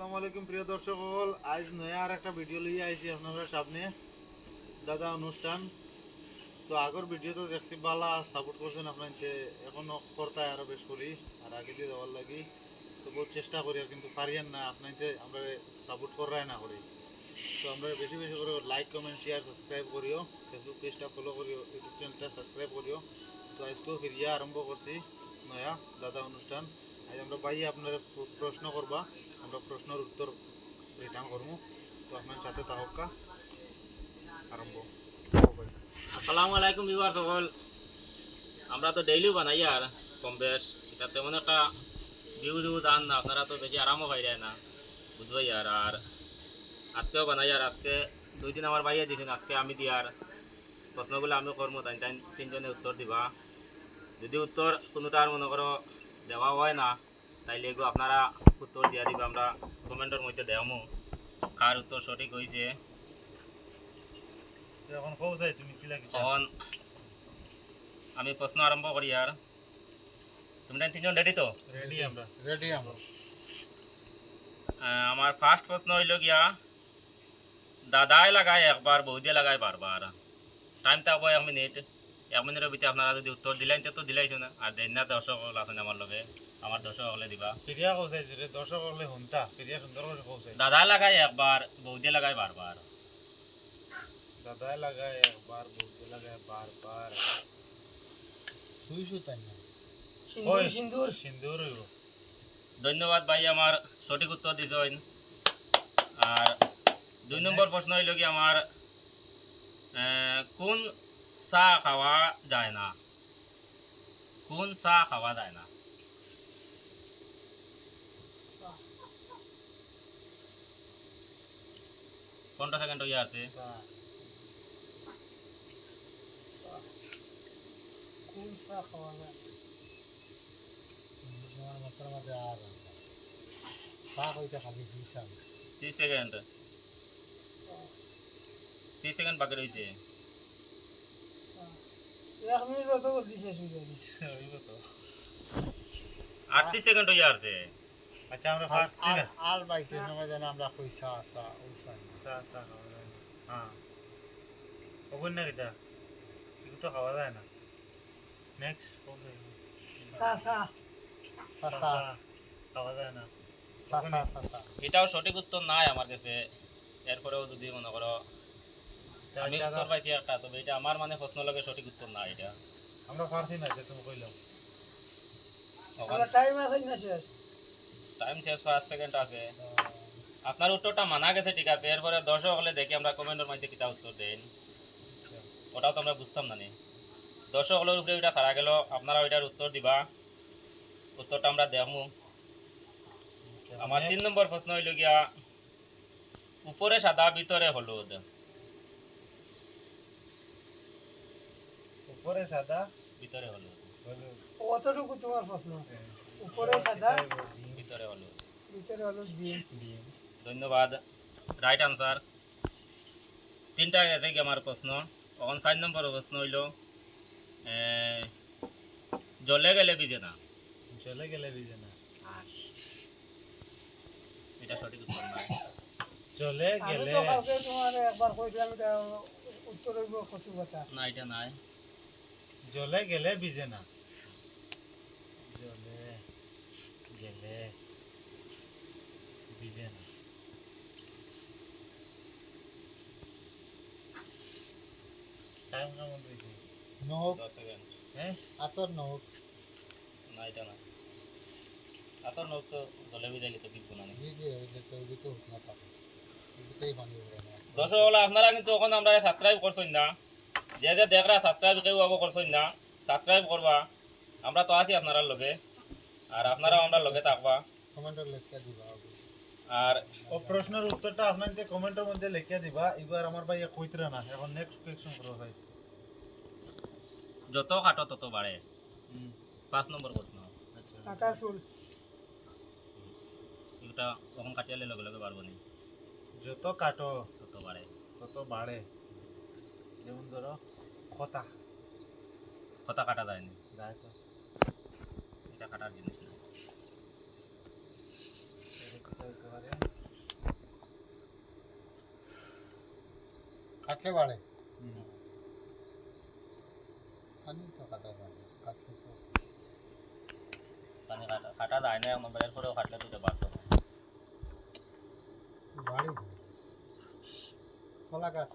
আসসালামু আলাইকুম, প্রিয় দর্শক সকল। আজ নয়া আর একটা ভিডিও লিয়ে আইছি আপনারা সামনে। দাদা অনুষ্ঠান। তো আগর ভিডিও তো দেখছি, বালা সাপোর্ট করছেন আপনার এখনও কর্তায় আরও বেশ করি, আর আগে দিয়ে দেওয়ার লাগি। তো বহুত চেষ্টা করি কিন্তু পারিয়েন না আপনার আমরা সাপোর্ট করাই না করি। তো আমরা বেশি বেশি করে লাইক কমেন্ট শেয়ার সাবস্ক্রাইব করিও। ফেসবুক পেজটা ফলো করিও ইউটিউব চ্যানেলটা সাবস্ক্রাইব করিও। তো আজকেও ফিরিয়া আরম্ভ করছি নয়া দাদা অনুষ্ঠান। আজ আমরা পাই আপনার প্রশ্ন করবা, আমরা প্রশ্নের উত্তর রিটার্ন করব তো আপনার সাথে তাহকা আরম্ভ। আসসালামু আলাইকুম বিবার সকল। আমরা তো ডেইলি বানাই আর কম বেশ। এটা তেমন একটা ভিউ ভিউ দান না, আপনারা তো বেশি আরামও যায় না, বুঝবাই আর। আর আজকেও বানাই আর আজকে দুই দিন আমার ভাইয়া দিয়েছেন আজকে আমি দিই আর প্রশ্নগুলো আমি করব তাই তাই তিনজনে উত্তর দিবা। যদি উত্তর কোনোটার মনে করো দেওয়া হয় না তাইলে এগুলো আপনারা উত্তর দিয়া দিবা আমরা কমেন্টের মধ্যে দেওয়ামো কার উত্তর সঠিক হয়েছে এখন কৌ চাই তুমি কি লাগি তখন আমি প্রশ্ন আরম্ভ করি আর তুমি তাই তিনজন রেডি তো? রেডি আমরা। রেডি আমরা। আহ, আমার ফার্স্ট প্রশ্ন হইল গিয়া দাদাই লাগায় একবার বৌদি লাগায় বারবার টাইম থাকব এক মিনিট এক ভিতরে আপনারা যদি উত্তর দিলেন তো দিলাইছো না আর দেন না দর্শক হল আছেন আমার লগে। আমার দর্শক হলে দিবা। ফিরিয়া কৌ চাইছি রে দর্শক হলে শুনতা ফিরিয়া সুন্দর করে কৌ দাদা লাগায় একবার বৌদি লাগায় বারবার দাদাই লাগায় একবার বউকে লাগায় বারবার শুই শুই তাই না সিন্দুর সিন্দুর ধন্যবাদ ভাই আমার সঠিক উত্তর দিছেন আর দুই নম্বর প্রশ্ন হইল কি আমার আহ, কোন চা খাওয়া যায় না কোন চা খাওয়া যায় না পনেরো সেকেন্ড হয়ে আছে কোন চা খাওয়া যায় তোমার মাত্র মাঝে আর চা কইতে খালি দিছাম ত্রিশ সেকেন্ড ত্রিশ সেকেন্ড বাকি রয়েছে সেকেন্ড হয়ে আচ্ছা আমরা ফার্স্ট বাইতে সময় আমরা হ্যাঁ। ওগুন না কিটা তো খাওয়া যায় না। নেক্সট খাওয়া যায় না। এটাও সঠিক উত্তর নাই আমার কাছে। এরপরেও যদি মনে করো আমি উত্তর পাইছি একটা তবে এটা আমার মানে প্রশ্ন লাগে সঠিক উত্তর না এটা। আমরা পারছি না যে তুমি কইলাম। টাইম আছে না শেষ? টাইম শেষ পাঁচ সেকেন্ড আছে। আপনার উত্তরটা মানা গেছে ঠিক আছে। এরপরে দর্শক হলে দেখি আমরা কমেন্টের মধ্যে কিতা উত্তর দেন। ওটাও তো আমরা বুঝতাম না নি। দর্শক হলের উপরে ওইটা খারা গেল। আপনারা ওইটার উত্তর দিবা। উত্তরটা আমরা দেখমু আমার তিন নম্বর প্রশ্ন হইল গিয়া উপরে সাদা ভিতরে হলুদ। উপরে সাদা ভিতরে হলুদ। হলুদ। অতটুকু তোমার প্রশ্ন উপরে সাদা ভিতরে হলুদ। ভিতরে হলো ডিম ডিম ধন্যবাদ। Right answer. তিনটা গেছে কি আমার প্রশ্ন। এখন চার নম্বর প্রশ্ন হইল এ, জলে গেলে ভিজে না? চলে গেলে ভিজে না। এটা সঠিক উত্তর নয়। চলে গেলে তোমার একবার কইছিলাম এটা উত্তর হইব কচু কথা। না এটা নাই জলে গেলে ভিজে না। জলে গেলে ভিজে না। টাইম কেমন দিয়েছি নহক দশ সেকেন্ড। হ্যাঁ? আতর নহক না এটা না। আতর নোক তো জলে ভিজাইলে তো ভিজবো না ভিজে হইলে তো না থাকে। এদিকেই পানি উঠবে না। দর্শক আপনারা কিন্তু এখন আমরা সাবস্ক্রাইব করছেন না। যে যে দেখরা সাবস্ক্রাইব কেউ আবো করছেন না সাবস্ক্রাইব করবা। আমরা তো আছি আপনার লগে আর আপনারাও আমরা লগে থাকবা। কমেন্টে লেখা দিবা আর ও প্রশ্নের উত্তরটা আপনাদের কমেন্টের মধ্যে লিখে দিবা এবার আমার ভাই কইতরা না এখন নেক্সট কোয়েশ্চন করো ভাই যত কাটো তত বাড়ে। পাঁচ নম্বর প্রশ্ন। আচ্ছা। চুল। এটা কখন কাটিয়ালে লগে লগে পারব নি। যত কাটো তত বাড়ে। তত বাড়ে। যেমন ধরো কথা কথা কাটা যায় না যায় তো। এটা কাটার জিনিস না। পানি তো কাটা যায় কাটতে তো। পানি কাটা কাটা যায় না আমার বাড়ির পরেও কাটলে দুটো বাড়তো বাড়ি। কলা গাছ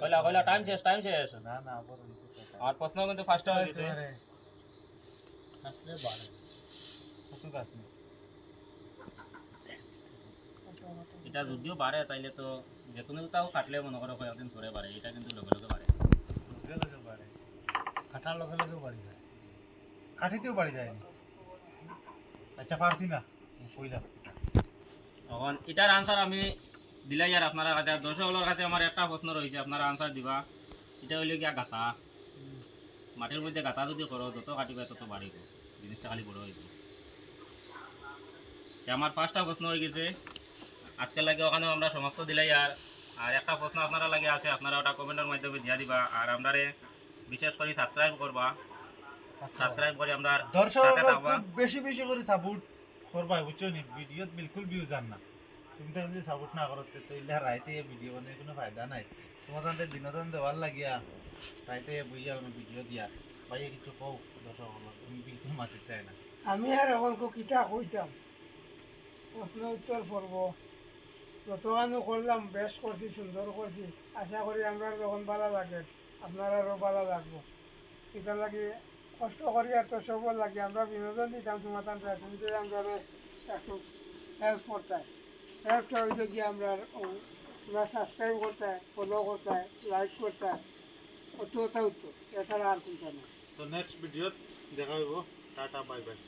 কইলা কইলা টাইম শেষ টাইম শেষ। না না থাকে। প্রশ্ন কিন্তু ফার্স্ট হয়ে গেছে। বাড়ে কচু গাছ নেই। এটা যদিও বাড়ে তাইলে তো যে কোনো তাও কাটলে মনে করো কয়েকদিন বাড়ে এটা কিন্তু লগে লগে বাড়ে লগে লগে বাড়ে। কাটার লগে লগে বাড়ি যায়। কাঠিতেও বাড়ি যায়নি আচ্ছা পারতি না। কইলাম। এখন এটার আনসার আমি দিলাই আর আপনারা কাছে আর দর্শকগুলোর কাছে আমার একটা প্রশ্ন রয়েছে আপনারা আনসার দিবা। এটা হইলে গিয়া গাতা মাটির মধ্যে গাতা যদি করো যত কাটিবে তত বাড়িব জিনিসটা খালি বড় হইব। আমার পাঁচটা প্রশ্ন হয়ে গেছে। আজকে লাগে ওখানে আমরা সমাপ্ত দিলাই আর আর একটা প্রশ্ন আপনারা লাগে আছে আপনারা ওটা কমেন্টের মাধ্যমে দিয়া দিবা। আর আমরারে বিশেষ করে সাবস্ক্রাইব করবা সাবস্ক্রাইব করে আমরা দর্শক বেশি বেশি করে সাপোর্ট করবা বুঝছ নি ভিডিওত বিলকুল ভিউ যান না। তুমি তো যদি সাপোর্ট না করো তো ইলা রাইতে ভিডিও বানিয়ে কোনো ফায়দা নাই। তোমার তাতে বিনোদন দেওয়ার লাগিয়া রাইতে বুঝিয়া কোনো ভিডিও দিয়া। ভাইয়া কিছু কও দর্শক তুমি বিলকুল মাতির চাই না। আমি আর এখন কিতা কইতাম প্রশ্ন উত্তর পর্ব যতখানি করলাম বেশ করছি সুন্দর করছি আশা করি আমরা যখন ভালো লাগে আপনার আরও ভালো লাগবো। এটা লাগে কষ্ট করি আর তো সব লাগে আমরা বিনোদন দিতাম তোমার তুমি আমরা একটু হেল্প করতে হেল্পটা হইতে গিয়ে আমরা আমরা সাবস্ক্রাইব করতে ফলো করতে লাইক করতে অত কথা উত্তর এছাড়া আর কোনটা না তো নেক্সট ভিডিওত দেখা হইব। Tata bye bye